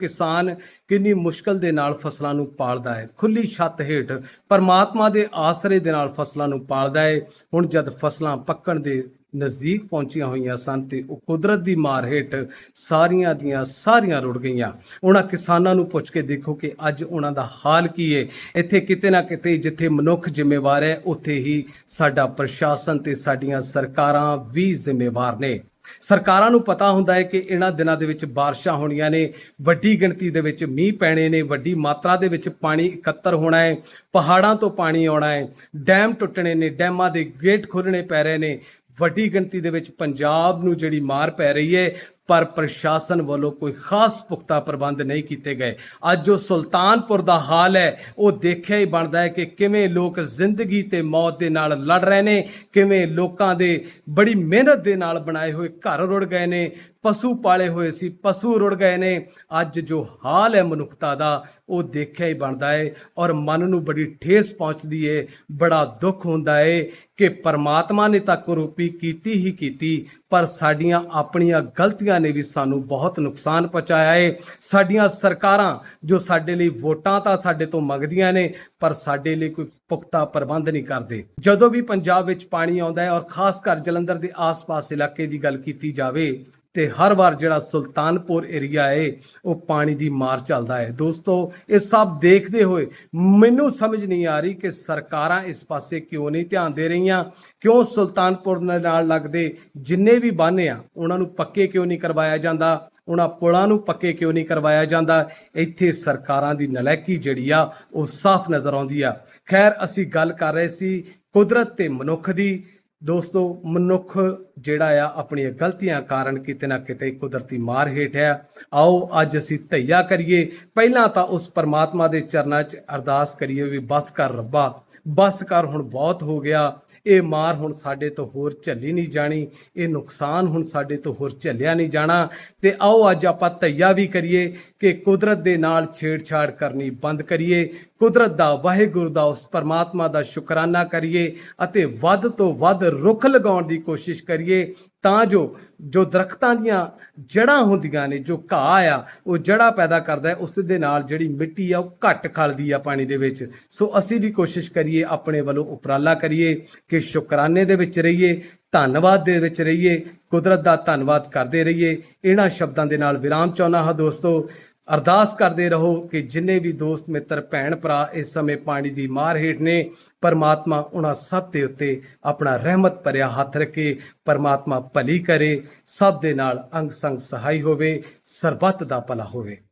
ਕਿਸਾਨ ਕਿੰਨੀ ਮੁਸ਼ਕਲ ਦੇ ਨਾਲ ਫਸਲਾਂ ਨੂੰ ਪਾਲਦਾ ਹੈ। ਖੁੱਲੀ ਛੱਤ ਹੇਠ ਪਰਮਾਤਮਾ ਦੇ ਆਸਰੇ ਦੇ ਨਾਲ ਫਸਲਾਂ ਨੂੰ ਪਾਲਦਾ ਹੈ। ਹੁਣ ਜਦ ਫਸਲਾਂ ਪੱਕਣ ਦੇ ਨਜ਼ਦੀਕ ਪਹੁੰਚੀਆਂ ਹੋਈਆਂ ਸਨ ਤੇ ਉਹ ਕੁਦਰਤ ਦੀ ਮਾਰ ਹੇਠ ਸਾਰੀਆਂ ਦੀਆਂ ਸਾਰੀਆਂ ਰੁੜ ਗਈਆਂ। ਉਹਨਾਂ ਕਿਸਾਨਾਂ ਨੂੰ ਪੁੱਛ ਕੇ ਦੇਖੋ ਕਿ ਅੱਜ ਉਹਨਾਂ ਦਾ ਹਾਲ ਕੀ ਹੈ ਇੱਥੇ ਕਿਤੇ ਨਾ ਕਿਤੇ ਜਿੱਥੇ ਮਨੁੱਖ ਜ਼ਿੰਮੇਵਾਰ ਹੈ, ਉੱਥੇ ਹੀ ਸਾਡਾ ਪ੍ਰਸ਼ਾਸਨ ਤੇ ਸਾਡੀਆਂ ਸਰਕਾਰਾਂ ਵੀ ਜ਼ਿੰਮੇਵਾਰ ਨੇ। ਸਰਕਾਰਾਂ ਨੂੰ ਪਤਾ ਹੁੰਦਾ ਹੈ ਕਿ ਇਹਨਾਂ ਦਿਨਾਂ ਦੇ ਵਿੱਚ ਬਾਰਿਸ਼ਾਂ ਹੋਣੀਆਂ ਨੇ, ਵੱਡੀ ਗਿਣਤੀ ਦੇ ਵਿੱਚ ਮੀਂਹ ਪੈਣੇ ਨੇ, ਵੱਡੀ ਮਾਤਰਾ ਦੇ ਵਿੱਚ ਪਾਣੀ ਇਕੱਤਰ ਹੋਣਾ ਹੈ, ਪਹਾੜਾਂ ਤੋਂ ਪਾਣੀ ਆਉਣਾ ਹੈ, ਡੈਮ ਟੁੱਟਣੇ ਨੇ, ਡੈਮਾਂ ਦੇ ਗੇਟ ਖੋਲਣੇ ਪੈ ਰਹੇ ਨੇ, ਵੱਡੀ ਗਿਣਤੀ ਦੇ ਵਿੱਚ ਪੰਜਾਬ ਨੂੰ ਜਿਹੜੀ ਮਾਰ ਪੈ ਰਹੀ ਹੈ ਪਰ ਪ੍ਰਸ਼ਾਸਨ ਵੱਲੋਂ ਕੋਈ ਖਾਸ ਪੁਖਤਾ ਪ੍ਰਬੰਧ ਨਹੀਂ ਕੀਤੇ ਗਏ। ਅੱਜ ਜੋ ਸੁਲਤਾਨਪੁਰ ਦਾ ਹਾਲ ਹੈ, ਉਹ ਦੇਖਿਆ ਹੀ ਬਣਦਾ ਹੈ ਕਿ ਕਿਵੇਂ ਲੋਕ ਜ਼ਿੰਦਗੀ ਤੇ ਮੌਤ ਦੇ ਨਾਲ ਲੜ ਰਹੇ ਨੇ, ਕਿਵੇਂ ਲੋਕਾਂ ਦੇ ਬੜੀ ਮਿਹਨਤ ਦੇ ਨਾਲ ਬਣਾਏ ਹੋਏ ਘਰ ਰੁੜ ਗਏ ਨੇ। ਪਸ਼ੂ ਪਾਲੇ ਹੋਏ ਸੀ, ਪਸ਼ੂ ਰੁੜ ਗਏ ਨੇ। ਅੱਜ ਜੋ ਹਾਲ ਹੈ ਮਨੁੱਖਤਾ ਦਾ, ਉਹ ਦੇਖਿਆ ਹੀ ਬਣਦਾ ਹੈ ਔਰ ਮਨ ਨੂੰ ਬੜੀ ਠੇਸ ਪਹੁੰਚਦੀ ਹੈ ਬੜਾ ਦੁੱਖ ਹੁੰਦਾ ਹੈ ਕਿ ਪਰਮਾਤਮਾ ਨੇ ਤਾਂ ਕਰੋਪੀ ਕੀਤੀ ਹੀ ਕੀਤੀ, ਪਰ ਸਾਡੀਆਂ ਆਪਣੀਆਂ ਗਲਤੀਆਂ ਨੇ ਵੀ ਸਾਨੂੰ ਬਹੁਤ ਨੁਕਸਾਨ ਪਹੁੰਚਾਇਆ ਹੈ ਸਾਡੀਆਂ ਸਰਕਾਰਾਂ ਜੋ ਸਾਡੇ ਲਈ ਵੋਟਾਂ ਤਾਂ ਸਾਡੇ ਤੋਂ ਮੰਗਦੀਆਂ ਨੇ, ਪਰ ਸਾਡੇ ਲਈ ਕੋਈ ਪੁਖਤਾ ਪ੍ਰਬੰਧ ਨਹੀਂ ਕਰਦੇ। ਜਦੋਂ ਵੀ ਪੰਜਾਬ ਵਿੱਚ ਪਾਣੀ ਆਉਂਦਾ ਹੈ ਔਰ ਖਾਸ ਕਰ ਜਲੰਧਰ ਦੇ ਆਸ-ਪਾਸ ਇਲਾਕੇ ਦੀ ਗੱਲ ਕੀਤੀ ਜਾਵੇ ਤੇ ਹਰ ਵਾਰ ਜਿਹੜਾ ਸੁਲਤਾਨਪੁਰ ਏਰੀਆ ਹੈ ਉਹ ਪਾਣੀ ਦੀ ਮਾਰ ਚੱਲਦਾ ਹੈ ਦੋਸਤੋ, ਇਹ ਸਭ ਦੇਖਦੇ ਹੋਏ ਮੈਨੂੰ ਸਮਝ ਨਹੀਂ ਆ ਰਹੀ ਕਿ ਸਰਕਾਰਾਂ ਇਸ ਪਾਸੇ ਕਿਉਂ ਨਹੀਂ ਧਿਆਨ ਦੇ ਰਹੀਆਂ, ਕਿਉਂ ਸੁਲਤਾਨਪੁਰ ਦੇ ਨਾਲ ਲੱਗਦੇ ਜਿੰਨੇ ਵੀ ਬਾਨੇ ਆ, ਉਹਨਾਂ ਨੂੰ ਪੱਕੇ ਕਿਉਂ ਨਹੀਂ ਕਰਵਾਇਆ ਜਾਂਦਾ? ਉਹਨਾਂ ਪੁਲਾਂ ਨੂੰ ਪੱਕੇ ਕਿਉਂ ਨਹੀਂ ਕਰਵਾਇਆ ਜਾਂਦਾ? ਇੱਥੇ ਸਰਕਾਰਾਂ ਦੀ ਨਲਾਇਕੀ ਜਿਹੜੀ ਆ, ਉਹ ਸਾਫ਼ ਨਜ਼ਰ ਆਉਂਦੀ ਆ। ਖੈਰ, ਅਸੀਂ ਗੱਲ ਕਰ ਰਹੇ ਸੀ ਕੁਦਰਤ ਤੇ ਮਨੁੱਖ ਦੀ। ਦੋਸਤੋ, ਮਨੁੱਖ ਜਿਹੜਾ ਆ, ਆਪਣੀਆਂ ਗਲਤੀਆਂ ਕਾਰਨ ਕਿਤੇ ਨਾ ਕਿਤੇ ਕੁਦਰਤੀ ਮਾਰ ਹੇਠ ਹੈ। ਆਓ, ਅੱਜ ਅਸੀਂ ਧਈਆ ਕਰੀਏ। ਪਹਿਲਾਂ ਤਾਂ ਉਸ ਪਰਮਾਤਮਾ ਦੇ ਚਰਨਾਂ 'ਚ ਅਰਦਾਸ ਕਰੀਏ ਵੀ ਬਸ ਕਰ ਰੱਬਾ। ਬਸ ਕਰ ਹੁਣ ਬਹੁਤ ਹੋ ਗਿਆ। ਇਹ ਮਾਰ ਹੁਣ ਸਾਡੇ ਤੋਂ ਹੋਰ ਝੱਲੀ ਨਹੀਂ ਜਾਣੀ। ਇਹ ਨੁਕਸਾਨ ਹੁਣ ਸਾਡੇ ਤੋਂ ਹੋਰ ਝੱਲਿਆ ਨਹੀਂ ਜਾਣਾ। ਤੇ ਆਓ, ਅੱਜ ਆਪਾਂ ਧਈਆ ਵੀ ਕਰੀਏ ਕਿ ਕੁਦਰਤ ਦੇ ਨਾਲ ਛੇੜਛਾੜ ਕਰਨੀ ਬੰਦ ਕਰੀਏ। ਕੁਦਰਤ ਦਾ, ਵਾਹਿਗੁਰੂ ਦਾ, ਉਸ ਪਰਮਾਤਮਾ ਦਾ ਸ਼ੁਕਰਾਨਾ ਕਰੀਏ ਅਤੇ ਵੱਧ ਤੋਂ ਵੱਧ ਰੁੱਖ ਲਗਾਉਣ ਦੀ ਕੋਸ਼ਿਸ਼ ਕਰੀਏ ਤਾਂ ਜੋ ਜੋ ਦਰਖਤਾਂ ਦੀਆਂ ਜੜਾਂ ਹੁੰਦੀਆਂ ਨੇ, ਜੋ ਘਾਹ ਆ, ਉਹ ਜੜਾਂ ਪੈਦਾ ਕਰਦਾ ਉਸ ਦੇ ਨਾਲ ਜਿਹੜੀ ਮਿੱਟੀ ਆ, ਉਹ ਘੱਟ ਖਲਦੀ ਆ ਪਾਣੀ ਦੇ ਵਿੱਚ। ਸੋ ਅਸੀਂ ਵੀ ਕੋਸ਼ਿਸ਼ ਕਰੀਏ, ਆਪਣੇ ਵੱਲੋਂ ਉਪਰਾਲਾ ਕਰੀਏ ਕਿ ਸ਼ੁਕਰਾਨੇ ਦੇ ਵਿੱਚ ਰਹੀਏ, ਧੰਨਵਾਦ ਦੇ ਵਿੱਚ ਰਹੀਏ, ਕੁਦਰਤ ਦਾ ਧੰਨਵਾਦ ਕਰਦੇ ਰਹੀਏ। ਇਹਨਾਂ ਸ਼ਬਦਾਂ ਦੇ ਨਾਲ ਵਿਰਾਮ ਚਾਹੁੰਦਾ ਹਾਂ ਦੋਸਤੋ ਅਰਦਾਸ ਕਰਦੇ ਰਹੋ ਕਿ ਜਿੰਨੇ ਵੀ ਦੋਸਤ, ਮਿੱਤਰ, ਭੈਣ, ਭਰਾ ਇਸ ਸਮੇਂ ਪਾਣੀ ਦੀ ਮਾਰ ਹੇਠ ਨੇ, ਪਰਮਾਤਮਾ ਉਹਨਾਂ ਸਭ ਦੇ ਉੱਤੇ ਆਪਣਾ ਰਹਿਮਤ ਭਰਿਆ ਹੱਥ ਰੱਖੇ, ਪਰਮਾਤਮਾ ਭਲੀ ਕਰੇ, ਸਭ ਦੇ ਨਾਲ ਅੰਗ ਸੰਗ ਸਹਾਈ ਹੋਵੇ, ਸਰਬੱਤ ਦਾ ਭਲਾ ਹੋਵੇ।